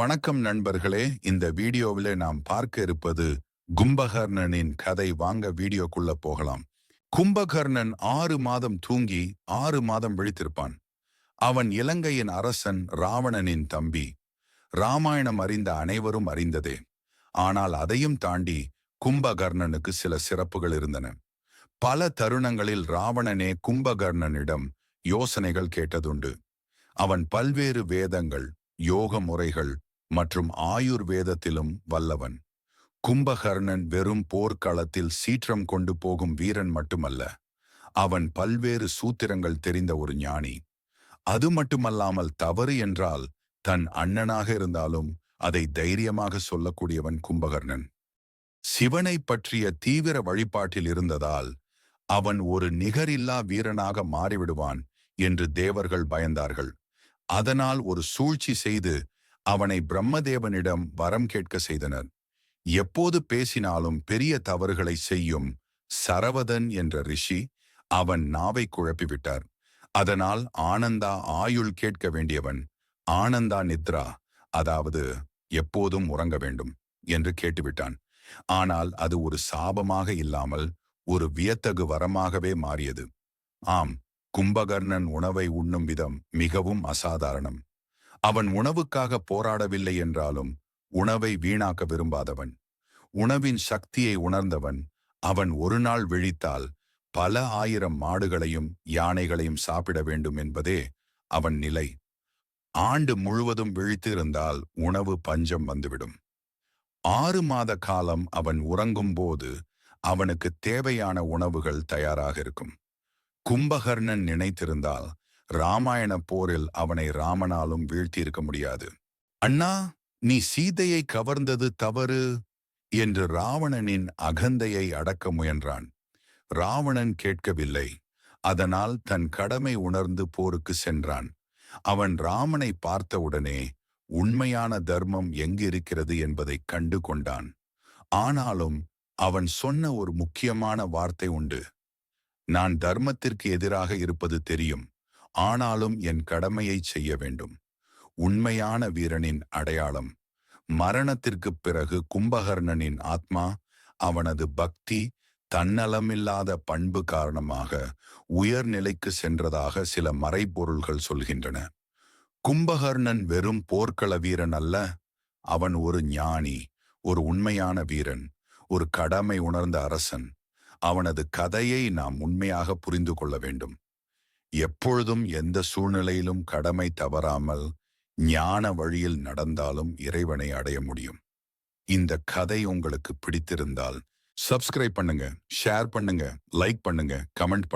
வணக்கம் நண்பர்களே. இந்த வீடியோவிலே நாம் பார்க்க இருப்பது கும்பகர்ணனின் கதை. வாங்க வீடியோக்குள்ள போகலாம். கும்பகர்ணன் ஆறு மாதம் தூங்கி ஆறு மாதம் விழித்திருப்பான். அவன் இலங்கையின் அரசன் ராவணனின் தம்பி. ராமாயணம் அறிந்த அனைவரும் அறிந்ததே. ஆனால் அதையும் தாண்டி கும்பகர்ணனுக்கு சில சிறப்புகள் இருந்தன. பல தருணங்களில் ராவணனே கும்பகர்ணனிடம் யோசனைகள் கேட்டதுண்டு. அவன் பல்வேறு வேதங்கள் யோக முறைகள் மற்றும் ஆயுர்வேதத்திலும் வல்லவன். கும்பகர்ணன் வெறும் போர்க்களத்தில் சீற்றம் கொண்டு போகும் வீரன் மட்டுமல்ல அவன் பல்வேறு சூத்திரங்கள் தெரிந்த ஒரு ஞானி. அது மட்டுமல்லாமல் தவறு என்றால் தன் அண்ணனாக இருந்தாலும் அதை தைரியமாக சொல்லக்கூடியவன் கும்பகர்ணன். சிவனை பற்றிய தீவிர வழிபாட்டில் இருந்ததால் அவன் ஒரு நிகரில்லா வீரனாக மாறிவிடுவான் என்று தேவர்கள் பயந்தார்கள். அதனால் ஒரு சூழ்ச்சி செய்து அவனை பிரம்மதேவனிடம் வரம் கேட்க செய்தனர். எப்போது பேசினாலும் பெரிய தவறுகளை செய்யும் சரவதன் என்ற ரிஷி அவன் நாவை குழப்பிவிட்டார். அதனால் ஆனந்தா ஆயுள் கேட்க வேண்டியவன் ஆனந்தா நித்ரா அதாவது எப்போதும் உறங்க வேண்டும் என்று கேட்டுவிட்டான். ஆனால் அது ஒரு சாபமாக இல்லாமல் ஒரு வியத்தகு வரமாகவே மாறியது. ஆம் கும்பகர்ணன் உணவை உண்ணும் விதம் மிகவும் அசாதாரணம். அவன் உணவுக்காக போராடவில்லை என்றாலும் உணவை வீணாக்க விரும்பாதவன். உணவின் சக்தியை உணர்ந்தவன் அவன் ஒரு நாள் விழித்தால் பல ஆயிரம் மாடுகளையும் யானைகளையும் சாப்பிட வேண்டும் என்பதே அவன் நிலை. ஆண்டு முழுவதும் விழித்திருந்தால் உணவு பஞ்சம் வந்துவிடும். ஆறு மாத காலம் அவன் உறங்கும் போது அவனுக்கு தேவையான உணவுகள் தயாராக இருக்கும். கும்பகர்ணன் நினைத்திருந்தால் ராமாயண போரில் அவனை ராமனாலும் வீழ்த்தியிருக்க முடியாது. அண்ணா நீ சீதையை கவர்ந்தது தவறு? என்று ராவணனின் அகந்தையை அடக்க முயன்றான். ராவணன் கேட்கவில்லை. அதனால் தன் கடமை உணர்ந்து போருக்கு சென்றான். அவன் ராமனை பார்த்தவுடனே உண்மையான தர்மம் எங்கிருக்கிறது என்பதை கண்டு கொண்டான். ஆனாலும் அவன் சொன்ன ஒரு முக்கியமான வார்த்தை உண்டு. நான் தர்மத்திற்கு எதிராக இருப்பது தெரியும். ஆனாலும் என் கடமையை செய்ய வேண்டும். உண்மையான வீரனின் அடையாளம். மரணத்திற்குப் பிறகு கும்பகர்ணனின் ஆத்மா அவனது பக்தி தன்னலமில்லாத பண்பு காரணமாக உயர்நிலைக்கு சென்றதாக சில மறைபொருள்கள் சொல்கின்றன. கும்பகர்ணன் வெறும் போர்க்கள வீரன் அல்ல. அவன் ஒரு ஞானி ஒரு உண்மையான வீரன் ஒரு கடமை உணர்ந்த அரசன். அவனது கதையை நாம் உண்மையாக புரிந்து கொள்ள வேண்டும். எப்பொழுதும் எந்த சூழ்நிலையிலும் கடமை தவறாமல் ஞான வழியில் நடந்தாலும் இறைவனை அடைய முடியும். இந்த கதை உங்களுக்கு பிடித்திருந்தால் சப்ஸ்கிரைப் பண்ணுங்க ஷேர் பண்ணுங்க லைக் பண்ணுங்க கமெண்ட்